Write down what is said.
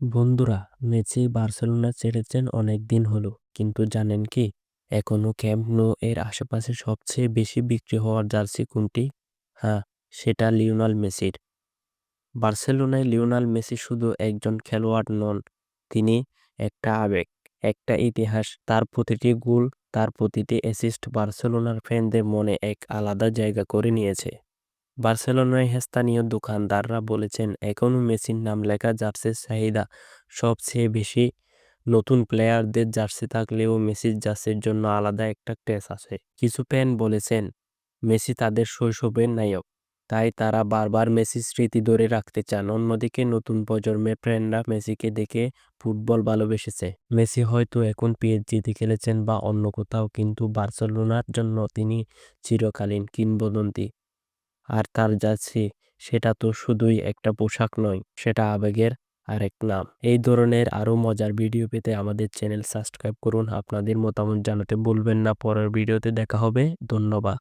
বন্ধুরা, Messi Barcelona ছেড়েছেন অনেক দিন হলো, কিন্তু জানেন কি, এখনও ক্যাম্প নো এর আশেপাশে সবচেয়ে বেশি বিক্রি হওয়ার জার্সি কোনটি? হ্যাঁ সেটা লিওনাল মেসির। বার্সেলোনায় লিওনাল মেসি শুধু একজন খেলোয়াড় নন, তিনি একটা আবেগ, একটা ইতিহাস, তার প্রতিটি গোল, তার প্রতিটি অ্যাসিস্ট বার্সেলোনার ফ্যানদের মনে এক আলাদা জায়গা করে নিয়েছে। বার্সেলোনায় স্থানীয় দোকানদাররা বলেছেন এখনও মেসির নাম লেখা জার্সির চাহিদা সবচেয়ে বেশি। নতুন প্লেয়ারদের জার্সি থাকলেও মেসির জার্সির জন্য আলাদা একটা ক্রেজ আছে। কিছু ফ্যান বলেছেন, মেসি তাদের শৈশবের নায়ক, তাই তারা বারবার মেসির স্মৃতি ধরে রাখতে চান। অন্যদিকে নতুন প্রজন্মের ফ্রেন্ডরা মেসিকে দেখে ফুটবল ভালোবেসেছে। মেসি হয়তো এখন পিএসজিতে খেলেছেন বা অন্য কোথাও, কিন্তু বার্সেলোনার জন্য তিনি চিরকালীন কিংবদন্তি। আর তার যাচ্ছি সেটা তো শুধুই একটা পোশাক নয়, সেটা আবেগের আরেক নাম। এই ধরনের আরও মজার ভিডিও পেতে আমাদের চ্যানেল সাবস্ক্রাইব করুন। আপনাদের মতামত জানাতে বলবেন না। পরের ভিডিওতে দেখা হবে। ধন্যবাদ।